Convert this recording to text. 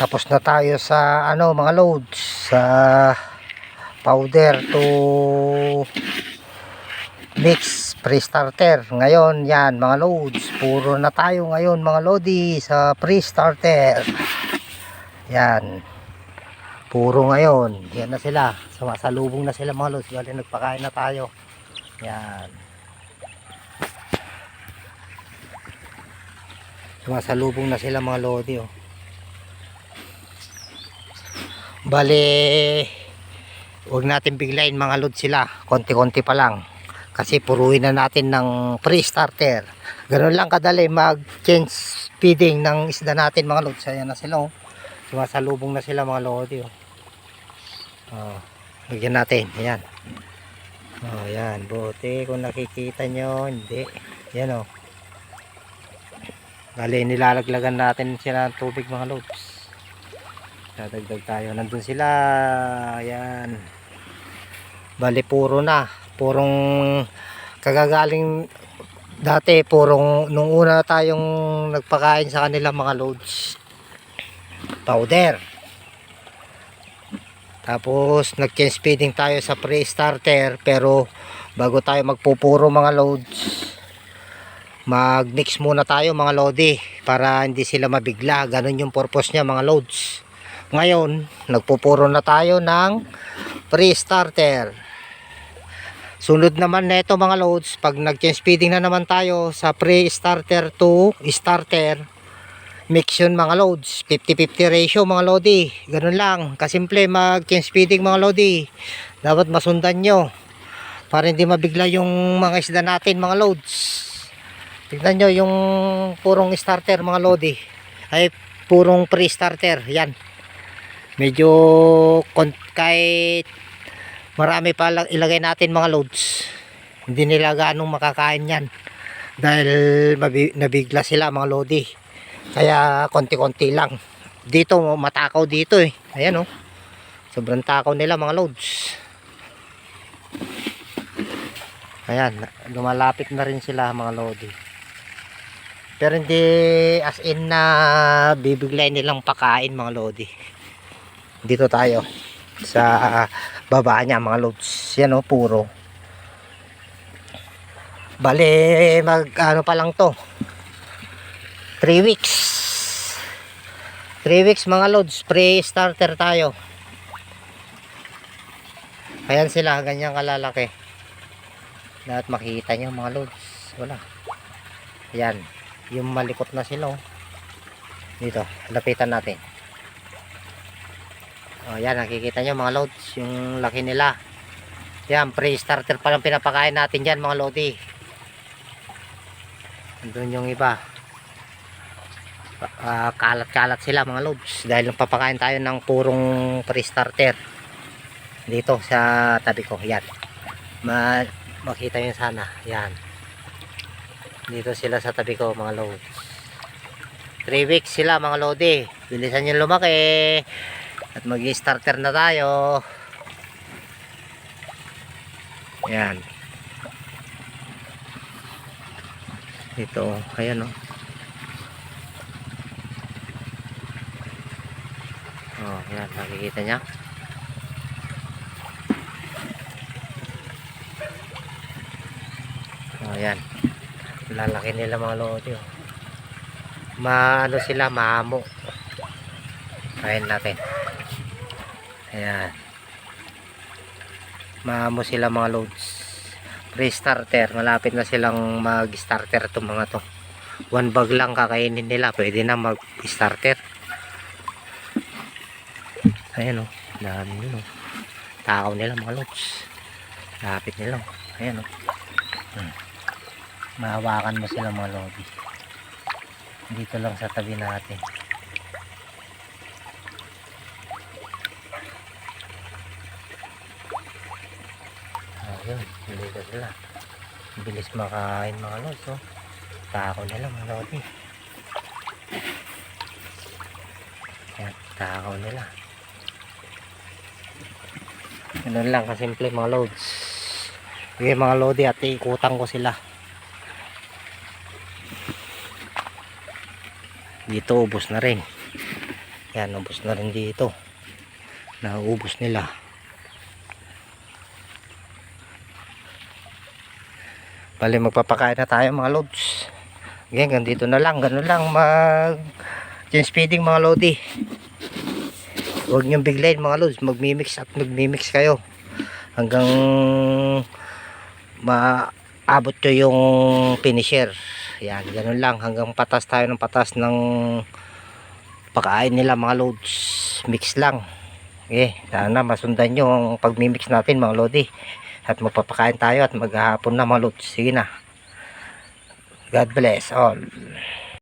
Tapos na tayo sa ano mga loads sa powder to mix pre-starter. Ngayon yan mga loads. Puro na tayo ngayon mga lodi sa pre-starter. Yan. Puro ngayon. Yan na sila. Sumasalubong na sila mga loads. Bali nagpakain na tayo. Yan. Sumasalubong na sila mga lodi oh. Bale, huwag natin biglayin mga load sila. Konti-konti pa lang. Kasi puruin na natin ng pre-starter. Ganun lang kadali mag-change feeding ng isda natin mga loads. Ayan na sila oh. Sumasalubong na sila mga lodi oh. Oh, bigyan natin. Ayan. Oh, ayan. Buti kung nakikita nyo. Hindi. Ayan oh. Bale, nilalaglagan natin sila ng tubig mga loads. Dadagdag tayo. Nandun sila. Ayan. Bali, puro na. Purong kagagaling dati, purong nung una tayong nagpakain sa kanila mga loads. Powder. Tapos, nag-change feeding tayo sa pre-starter. Pero, bago tayo magpupuro mga loads, mag-mix muna tayo mga lodi para hindi sila mabigla. Ganun yung purpose niya mga loads. Ngayon, nagpupuro na tayo ng pre-starter. Sunod naman na ito mga loads, pag nag-change feeding na naman tayo sa pre-starter to starter, mix yun mga loads. 50-50 ratio mga lodi. Ganun lang. Kasimple mag-change feeding mga lodi. Dapat masundan nyo. Para hindi mabigla yung mga isda natin mga loads. Tignan nyo yung purong starter mga lodi. Ay purong pre-starter. Yan medyo kahit marami pa ilagay natin mga loads hindi nila ganong makakain yan. Dahil nabigla sila mga lodi. Kaya konti-konti lang. Dito matakaw dito eh. Ayan oh. Sobrang takaw nila mga loads. Ayan lumalapit na rin sila mga lodi. Pero hindi as in na bibigla nilang pakain mga lodi dito tayo sa baba niya mga loads yan o puro. Bale mag ano pa lang to? 3 weeks. 3 weeks mga loads pre starter tayo. Ayan sila ganyan kalalaki. Lahat makikita nyo mga loads wala. Yan yung malikot na sila oh. dito lapitan natin Oh, yan, nakikita nyo mga loads, yung laki nila. Yan, pre-starter pa lang pinapakain natin dyan mga lodi. Andun yung iba. Ah, kalat-kalat sila mga loads. Dahil papakain tayo ng purong pre-starter. Dito sa tabi ko. Yan. Ma makita nyo sana. Yan. Dito sila sa tabi ko mga loads. 3 weeks sila mga lodi. Bilisan nyo lumaki. At mag-starter na tayo. Yan. Ito, ayan oh. Oh, yan, nakikita niya. Oh, yan. Lalaki nila mga lodi oh. Maano sila, maamo. Kain natin. Ayan. Maamo sila mga loads. Pre-starter. Malapit na silang mag-starter itong mga to. One bag lang kakainin nila. Pwede na mag-starter. Ayan o. Oh. Dami yun o. Takaw nila mga loads. Lapit nila o. Ayan o. Hmm. Mahawakan mo sila mga lodi. Dito lang sa tabi natin. Ayun, hindi ka sila. Bilis makain mga lods, oh. Tako nila mga lodi. Yan, takaw nila. Ganun lang kasimple mga loads. Okay mga lodi at ikutan ko sila. Dito ubos na rin. Yan, ubos na rin dito. Nauubos nila. Bali, magpapakain na tayo mga loads. Ngayon, ganito na lang. Ganun lang mag change feeding mga lodi. Huwag niyong biglayin mga loads. Magmimix at magmimix kayo. Hanggang maabot nyo yung finisher. Yan, ganun lang. Hanggang patas tayo ng patas ng pagkain nila mga loads. Mix lang. Okay, sana masundan nyo ang pagmimix natin mga lodi. At magpapakain tayo at maghahapon na mga loads. Sige na. God bless all.